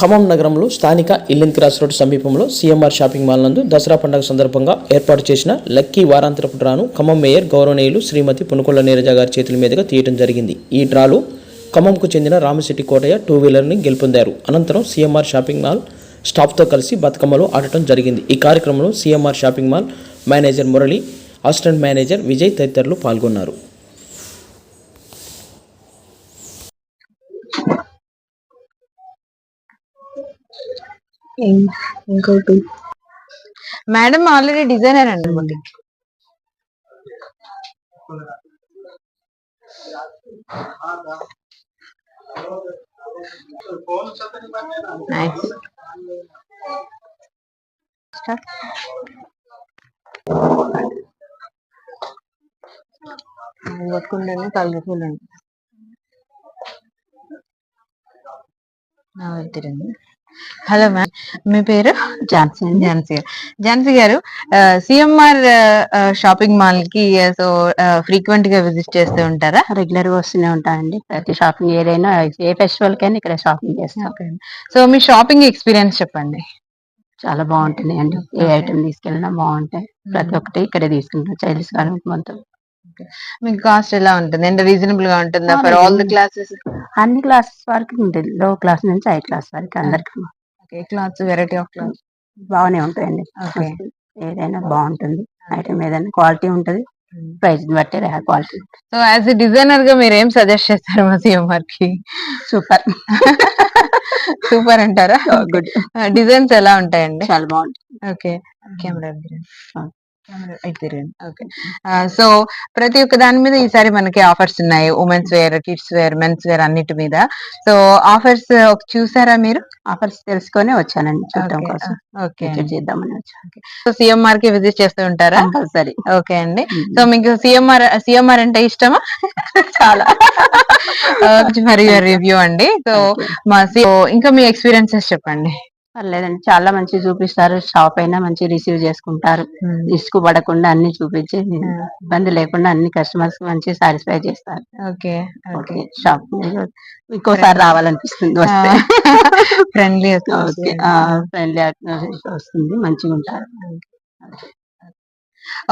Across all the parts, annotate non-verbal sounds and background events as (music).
ఖమ్మం నగరంలో స్థానిక ఇల్లెన్ క్రాస్ రోడ్ సమీపంలో సీఎంఆర్ షాపింగ్ మాల్ నందు దసరా పండుగ సందర్భంగా ఏర్పాటు చేసిన లక్కీ వారాంతరపు డ్రాను ఖమ్మం మేయర్ గౌరవనీయులు శ్రీమతి పునుకొల్ల నీరజ గారి చేతుల మీదుగా తీయడం జరిగింది. ఈ డ్రాలో ఖమ్మంకు చెందిన రామశెట్టి కోటయ్య టూ వీలర్ని గెలుపొందారు. అనంతరం సీఎంఆర్ షాపింగ్ మాల్ స్టాఫ్తో కలిసి బతుకమ్మలో ఆడటం జరిగింది. ఈ కార్యక్రమంలో CMR shopping mall manager Murali assistant manager Vijay తదితరులు పాల్గొన్నారు. ఇంకోటి? మేడం ఆల్రెడీ డిజైనర్ అండి బుటిక్ నైస్ పట్టుకుంటేనే కలుగుతుందండి హలో మ్యామ్. మీ పేరు? ఝాన్సీ ఝాన్సీ గారు. ఝాన్సీ గారు సిఎంఆర్ షాపింగ్ మాల్కి సో ఫ్రీక్వెంట్గా విజిట్ చేస్తూ ఉంటారా? రెగ్యులర్గా వస్తూనే ఉంటానండి. ప్రతి షాపింగ్ ఏదైనా ఏ ఫెస్టివల్ కైనా ఇక్కడ షాపింగ్ చేస్తాం. సో మీ షాపింగ్ ఎక్స్పీరియన్స్ చెప్పండి. చాలా బాగుంటుంది అండి ఏ. ఐటమ్ తీసుకెళ్ళినా బాగుంటాయి. ప్రతి ఒక్కటి ఇక్కడే తీసుకుంటాం. చైల్డ్స్ కానీ మొత్తం. మీకు కాస్ట్ ఎలా ఉంటుంది? అంటే రీజనబుల్గా ఉంటుందా ఫర్ ఆల్ ది. క్లాసెస్ అన్ని క్లాసెస్ వరకు ఉంటుంది. లో క్లాస్ నుంచి హై క్లాస్ వరకు అందరికి. Okay clothes variety of clothes బాగానే ఉంటాయండి. Okay. ఏదైనా బాగుంటుంది. ఐటమ్ ఏదైనా క్వాలిటీ ఉంటుంది. ప్రైస్ బట్టి క్వాలిటీ సో యాజ్ ఎ డిజైనర్గా మీరు ఏం సజెస్ట్ చేస్తారు మా సిఎంఆర్కి? సూపర్ సూపర్ (laughs) అంటారా? గుడ్ డిజైన్స్ ఎలా ఉంటాయండి? చాలా బాగుంటుంది ఓకే కెమెరా ఓకే. సో ప్రతి ఒక్క దాని మీద ఈసారి మనకి ఆఫర్స్ ఉన్నాయి. Women's wear kids wear men's wear అన్నిటి మీద. సో ఆఫర్స్ చూసారా మీరు? ఆఫర్స్ తెలుసుకొని వచ్చానండి చూడటం. కోసం. ఓకే చేద్దామని వచ్చాను. సో సిఎంఆర్కి విజిట్ చేస్తూ ఉంటారా? కంపల్సరీ. ఓకే అండి. సో మీకు సిఎంఆర్ సిఎంఆర్ అంటే ఇష్టమా? చాలా. (laughs) మరి రివ్యూ అండి. సో మా సో ఇంకా మీ ఎక్స్పీరియన్సెస్ చెప్పండి. పర్లేదండి. చాలా మంచి చూపిస్తారు. షాప్ అయినా మంచి రిసీవ్ చేసుకుంటారు. రిస్క్ పడకుండా అన్ని చూపించి ఇబ్బంది లేకుండా అన్ని కస్టమర్స్ మంచి సాటిస్ఫై చేస్తారు. Okay okay. షాప్ ఇంకోసారి రావాలనిపిస్తుంది వస్తే. (laughs) ఫ్రెండ్లీ ఫ్రెండ్లీ (laughs) వస్తుంది మంచిగా ఉంటారు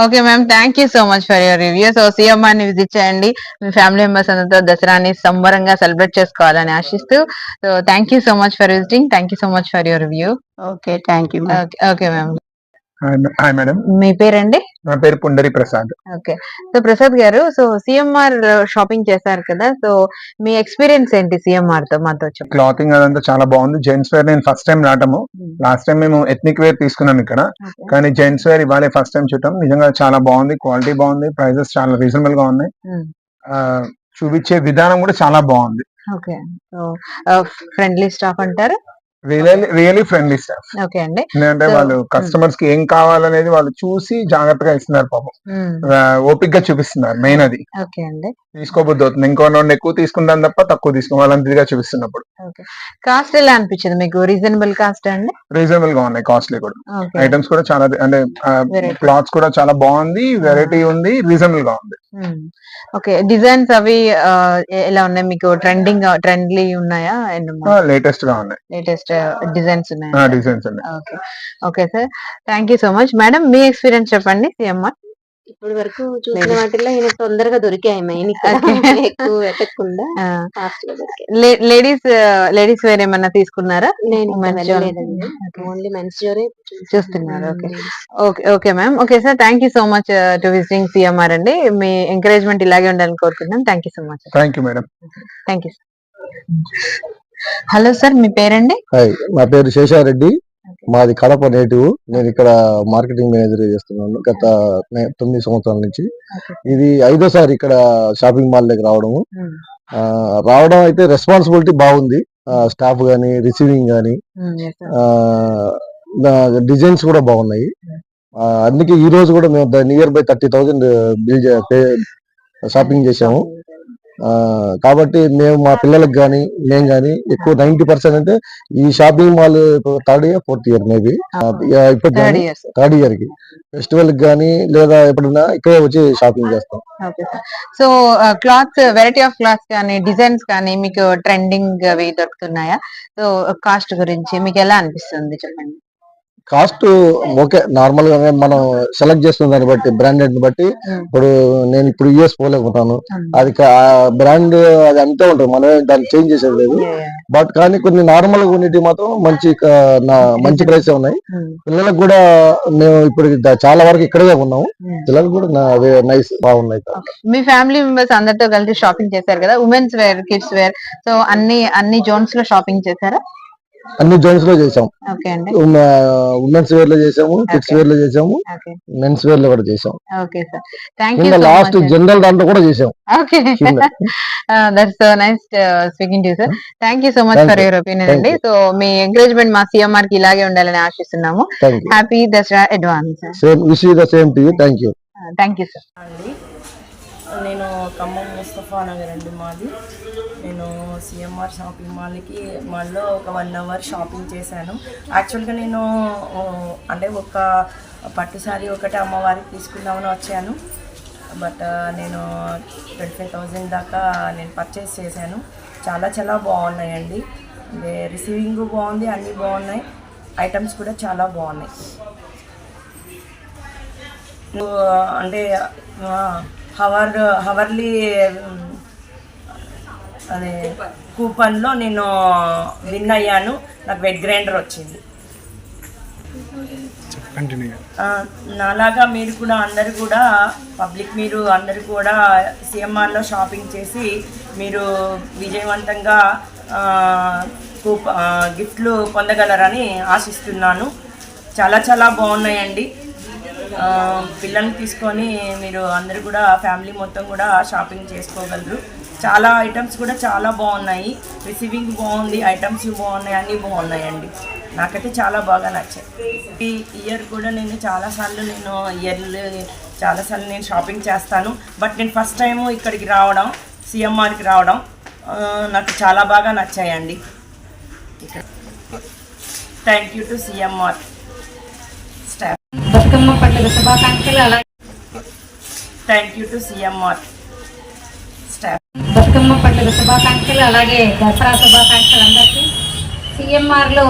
okay ma'am thank you so much for your review so సిఎంఆర్ని visit చేయండి. మీ ఫ్యామిలీ మెంబర్స్ అందరితో దసరాని సంబరంగా సెలబ్రేట్ చేసుకోవాలని ఆశిస్తూ. So thank you so much for visiting thank you so much for your review okay thank you okay ma'am hi madam. మీ పేరండి? నా పేరు Pundari Prasad. Okay. So Prasad garu so CMR shopping చేశారు కదా so మీ experience ఏంటి సిఎంఆర్తో మాతో clothing అదంతా చాలా బాగుంది. జెంట్స్ వేర్ నేను ఫస్ట్ టైం రావటము లాస్ట్ టైం మేము ఎథ్నిక్ వేర్ తీసుకున్నాం ఇక్కడ. కానీ జెంట్స్ వేర్ ఇవాళ ఫస్ట్ టైం చూడటం. నిజంగా చాలా బాగుంది. క్వాలిటీ బాగుంది. ప్రైజెస్ చాలా రీజనబుల్గా ఉన్నాయి చూపించే విధానం కూడా చాలా బాగుంది. ఓకే. సో ఫ్రెండ్లీ స్టాఫ్ అంటారు. Really really friendly staff okay అండి. ఎందుకంటే వాళ్ళు కస్టమర్స్కి ఏం కావాలనేది వాళ్ళు చూసి జాగ్రత్తగా ఇస్తున్నారు పాపం. ఆ, ఓపిక్గా చూపిస్తున్నారు మెయిన్ అది. ఓకే అండి. అవుతుంది. ఇంకో రెండు ఎక్కువ తీసుకుంటాం తప్ప తక్కువ తీసుకోవాలని ఇదిగా చూపిస్తున్నప్పుడు. కాస్ట్ ఎలా అనిపించింది మీకు? రీజనబుల్ కాస్ట్ అండి? రీజనబుల్గా ఉన్నాయి కాస్ట్లీ కూడా. ఐటమ్స్ కూడా చాలా అంటే. క్లాత్స్ కూడా చాలా బాగుంది వెరైటీ ఉంది రీజనబుల్గా ఉంది. ఓకే డిజైన్స్ అవి ఎలా ఉన్నాయి? మీకు ట్రెండింగ్ ట్రెండ్లీ ఉన్నాయా? లేటెస్ట్గా ఉన్నాయి. లేటెస్ట్ డిజైన్స్ ఉన్నాయా డిజైన్స్ ఉన్నాయి okay okay sir thank you so much madam me experience చెప్పండి సిఎంఆర్ ఇప్పటి వరకు చూసిన వాటిలో ఈయన తొందరగా దొరికాయి మెయిన్ Okay. ఎక్కువ వెతకకుండా ఫాస్ట్ (laughs) గా దొరికాయి. లేడీస్ లేడీస్ వేర్ ఏమన్నా తీసుకున్నారా? నేను. ఓన్లీ మెన్స్ చూస్తున్నారు. Okay okay okay ma'am okay sir thank you so much to visiting CMR అండి. మీ ఎంకరేజ్మెంట్ ఇలాగే ఉండాలని కోరుకుంటున్నాం. Thank you so much thank you madam thank you hello sir మీ పేరండి? హాయ్ నా పేరు శేషారెడ్డి. మాది కడప నేటివ్. నేను ఇక్కడ మార్కెటింగ్ మేనేజర్ చేస్తున్నాను గత తొమ్మిది సంవత్సరాల నుంచి. ఇది ఐదోసారి ఇక్కడ షాపింగ్ మాల్ దగ్గర రావడము. రావడం అయితే రెస్పాన్సిబిలిటీ బాగుంది. స్టాఫ్ గానీ రిసీవింగ్ గానీ. డిజైన్స్ కూడా బాగున్నాయి. అందుకే ఈ రోజు కూడా మేము nearby thirty thousand bill shopping చేసాము కాబట్టి మేము మా పిల్లలకు కానీ మేము కానీ ఎక్కువ నైన్టీ పర్సెంట్ అంటే ఈ shopping mall third year fourth year maybe ఇప్పుడు థర్డ్ ఇయర్కి. ఫెస్టివల్కి కానీ లేదా ఎప్పుడైనా ఇక్కడే వచ్చి షాపింగ్ చేస్తాం. So clothes variety of clothes కానీ డిజైన్స్ కానీ మీకు ట్రెండింగ్ అవి దొరుకుతున్నాయా? సో కాస్ట్ గురించి మీకు ఎలా అనిపిస్తుంది చెప్పండి? కాస్ట్ ఓకే నార్మల్గా మనం సెలెక్ట్ చేస్తున్న దాన్ని బట్టి బ్రాండెడ్ని బట్టి Mm. ఇప్పుడు నేను ఇప్పుడు యుఎస్ పోలేకుంటాను అది బ్రాండ్ అది అంతే ఉంటుంది మనం దాన్ని చేంజ్ చేసేది లేదు. బట్ కానీ కొన్ని నార్మల్గా ఉన్నటి మాత్రం మంచి మంచి ప్రైస్ ఉన్నాయి. పిల్లలకు కూడా మేము ఇప్పుడు చాలా వరకు ఇక్కడే ఉన్నాము పిల్లలకు కూడా నైస్ బాగున్నాయి. మీ ఫ్యామిలీ మెంబర్స్ అందరితో కలిసి షాపింగ్ చేశారు కదా? Women's wear kids wear so అన్ని అన్ని జోన్స్లో షాపింగ్ చేశారా? అన్ని జోన్స్లో చేసాం. ఉమెన్స్ వేర్లో చేసాము కిడ్స్. వేర్లో చేసాము ఓకే. మెన్స్ వేర్లో కూడా చేసాం. లాస్ట్ జనరల్ దాంట్లో కూడా చేసాం. That's so nice speaking to sir thank you so much for. Your opinion అండి. సో మీ ఎంకరేజ్మెంట్ మా సిఎంఆర్కి ఇలాగే ఉండాలని ఆశిస్తున్నాము. Happy Dasara advance same wish the same to you thank you thank you sir నేను ఖమ్మం ముస్తఫా నగర్ అండి మాది. నేను సిఎంఆర్ షాపింగ్ మాల్కి మాల్లో ఒక వన్ అవర్ షాపింగ్ చేశాను. యాక్చువల్గా నేను అంటే ఒక పట్టు శారీ ఒకటి అమ్మవారికి తీసుకుందామని వచ్చాను. బట్ నేను ట్వంటీ ఫైవ్ థౌజండ్ దాకా నేను పర్చేస్ చేశాను. చాలా చాలా బాగున్నాయండి. అంటే రిసీవింగ్ బాగుంది అన్నీ బాగున్నాయి. ఐటమ్స్ కూడా చాలా బాగున్నాయి. నువ్వు అంటే హవర్ హవర్లీ అదే కూపన్లో నేను విన్ అయ్యాను. నాకు వెడ్ గ్రైండర్ వచ్చింది. నాలాగా మీరు కూడా అందరు కూడా పబ్లిక్ మీరు అందరు కూడా సిఎంఆర్లో షాపింగ్ చేసి మీరు విజయవంతంగా కూప గిఫ్ట్లు పొందగలరని ఆశిస్తున్నాను. చాలా చాలా బాగున్నాయండి. పిల్లల్ని తీసుకొని మీరు అందరు కూడా ఫ్యామిలీ మొత్తం కూడా షాపింగ్ చేసుకోగలరు. చాలా ఐటమ్స్ కూడా చాలా బాగున్నాయి. రిసీవింగ్ బాగుంది ఐటమ్స్ బాగున్నాయి అన్నీ బాగున్నాయండి. నాకైతే చాలా బాగా నచ్చాయి. ఈ ఇయర్ కూడా నేను చాలాసార్లు నేను ఇయర్లు చాలాసార్లు నేను షాపింగ్ చేస్తాను. బట్ నేను ఫస్ట్ టైం ఇక్కడికి రావడం సిఎంఆర్కి రావడం నాకు చాలా బాగా నచ్చాయండి. Thank you to CMR Bathukamma పండుగ శుభాకాంక్షలు. అలాగే thank you to CMR staff Bathukamma పండుగ శుభాకాంక్షలు. అలాగే దసరా శుభాకాంక్షలు అందరికీ. సిఎంఆర్లో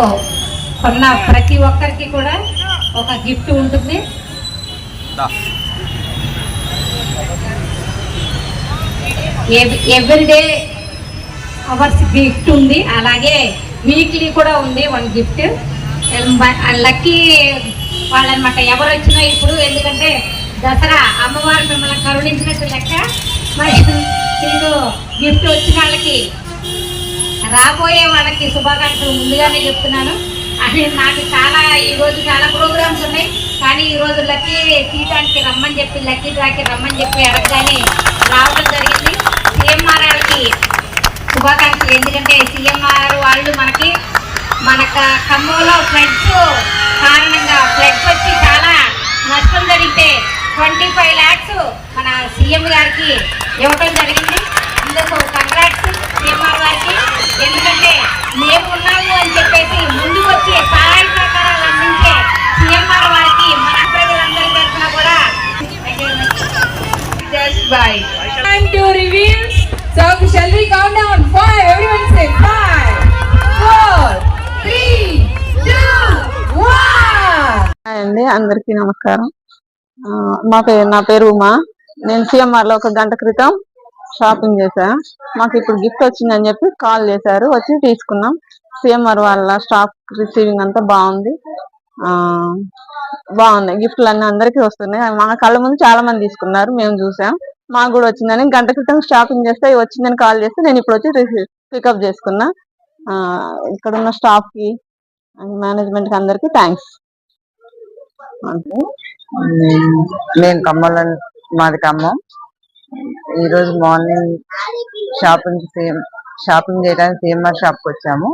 కొన్న ప్రతి ఒక్కరికి కూడా ఒక గిఫ్ట్ ఉంటుంది. ఎవ్రీడే అవర్స్ గిఫ్ట్ ఉంది. అలాగే వీక్లీ కూడా ఉంది వన్ గిఫ్ట్. లక్కీ వాళ్ళనమాట ఎవరు వచ్చినా ఇప్పుడు ఎందుకంటే దసరా అమ్మవారు మిమ్మల్ని కరుణించినట్టు లెక్క మరి మీకు గిఫ్ట్ వచ్చిన వాళ్ళకి రాబోయే వాళ్ళకి శుభాకాంక్షలు ముందుగానే చెప్తున్నాను. అది నాకు చాలా ఈరోజు చాలా ప్రోగ్రామ్స్ ఉన్నాయి. కానీ ఈ రోజు లక్కీ తీయడానికి రమ్మని చెప్పి లక్కీ డ్రాకి రమ్మని చెప్పి అడగగానే రావడం జరిగింది. సీఎంఆర్ వాళ్ళకి శుభాకాంక్షలు. ఎందుకంటే సీఎంఆర్ వాళ్ళు మనకి మన క- ఖమ్మంలో ఫ్లడ్స్ అందరికీ నమస్కారం. ఆ, మా పేరు నా పేరు ఉమా. నేను సిఎంఆర్లో ఒక గంట క్రితం షాపింగ్ చేశా. మాకు ఇప్పుడు గిఫ్ట్ వచ్చిందని చెప్పి కాల్ చేశారు. వచ్చి తీసుకున్నాం. సిఎంఆర్ వాళ్ళ స్టాఫ్ రిసీవింగ్ అంతా బాగుంది. ఆ బాగున్నాయి గిఫ్ట్లు అన్ని అందరికీ వస్తున్నాయి. మా కళ్ళ ముందు చాలా మంది తీసుకున్నారు. మేము చూసాం. మాకు కూడా వచ్చిందని గంట క్రితం షాపింగ్ చేస్తే వచ్చిందని కాల్ చేస్తే నేను ఇప్పుడు వచ్చి పికప్ చేసుకున్నా. ఆ, ఇక్కడ ఉన్న స్టాఫ్కి మేనేజ్మెంట్కి అందరికీ థ్యాంక్స్. అంటే నేను ఖమ్మంలో మాది ఖమ్మం. ఈరోజు మార్నింగ్ షాపింగ్ సేమ్ షాపింగ్ చేయడానికి సిఎంఆర్ షాప్కి వచ్చాము.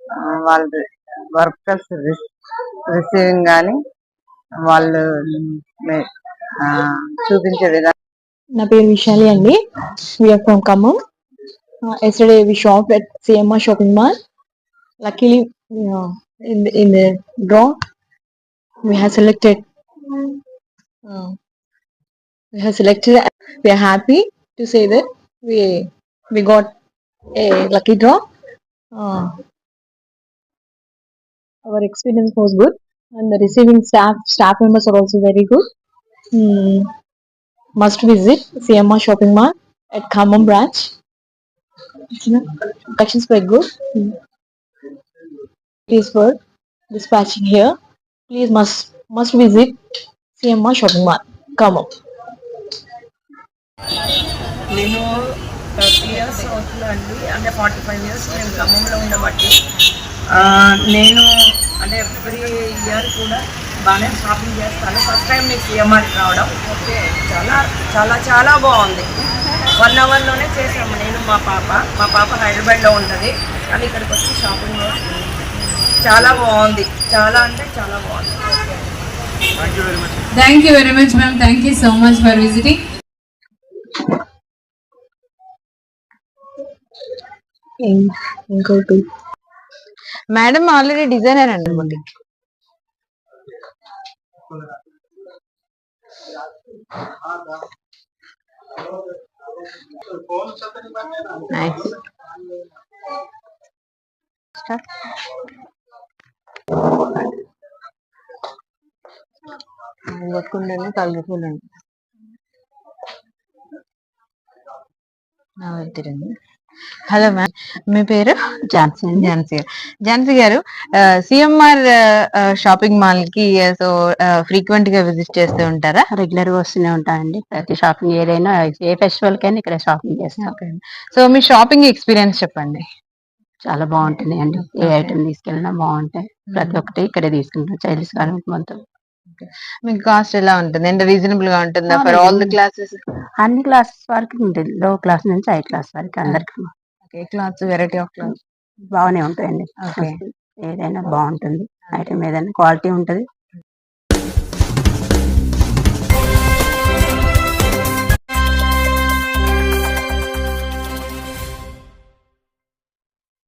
వాళ్ళ వాళ్ళు వర్కర్స్ రిసీవింగ్ కానీ వాళ్ళు చూపించే విధానం నా పేరు విశాలి అండి. We're from Khammam. Yesterday we shop at CMR shopping mall luckily in in draw we have selected. Uh, we have selected we are happy to say that we we got a lucky draw. Uh, our experience was good and the receiving staff staff members are also very good. Hmm. must visit CMR shopping mall at Khammam branch. Collections were good. Hmm. Please for dispatching here please must must visit CMR shopping mall. Khammam నేను thirty years అవుతుందండి. అంటే forty five years నేను ఖమ్మంలో ఉండబట్టి. ఆ, నేను అంటే every year కూడా బాగానే షాపింగ్ చేస్తాను. ఫస్ట్ టైం మీకు సిఎంఆర్కి రావడం. ఓకే చాలా చాలా చాలా బాగుంది. వన్ అవర్లోనే చేసాము నేను మా పాప మా పాప హైదరాబాద్లో ఉంటుంది. కానీ ఇక్కడికి వచ్చి షాపింగ్ చేస్తుంది చాలా బాగుంది చాలా అంటే చాలా బాగుంది Thank you very much, ma'am. Thank you so much for visiting. ఇంకోటి మేడం ఆల్రెడీ డిజైనర్ అండి మనకి Nice. అది పట్టుకుంటేనే తగ్గిపోలేండి హలో మ్యామ్ మీ పేరు? ఝాన్సీ. ఝాన్సీ గారు. ఝాన్సీ గారు సిఎంఆర్ షాపింగ్ మాల్కి సో ఫ్రీక్వెంట్గా విజిట్ చేస్తూ ఉంటారా? రెగ్యులర్గా వస్తూనే ఉంటానండి. ప్రతి షాపింగ్ ఏదైనా ఏ ఫెస్టివల్ కైనా ఇక్కడ షాపింగ్ చేస్తాం. సో మీ షాపింగ్ ఎక్స్పీరియన్స్ చెప్పండి. చాలా బాగుంటుంది అండి ఏ ఐటమ్ తీసుకెళ్ళినా బాగుంటాయి. ప్రతి ఒక్కటి ఇక్కడే తీసుకుంటాం చైల్డ్స్ కానీ మొత్తం మీకు కాస్ట్ ఎలా ఉంటుంది? అంటే రీజనబుల్గా ఉంటుందా ఫర్ ఆల్ ద. క్లాసెస్? అన్ని క్లాసెస్ వరకు ఉంటుంది. లో క్లాస్ నుంచి హై క్లాస్ వరకు అందరికి. Clothes variety of clothes. బాగానే ఉంటాయండి. ఏదైనా బాగుంటుంది. ఐటమ్ ఏదైనా క్వాలిటీ ఉంటుంది.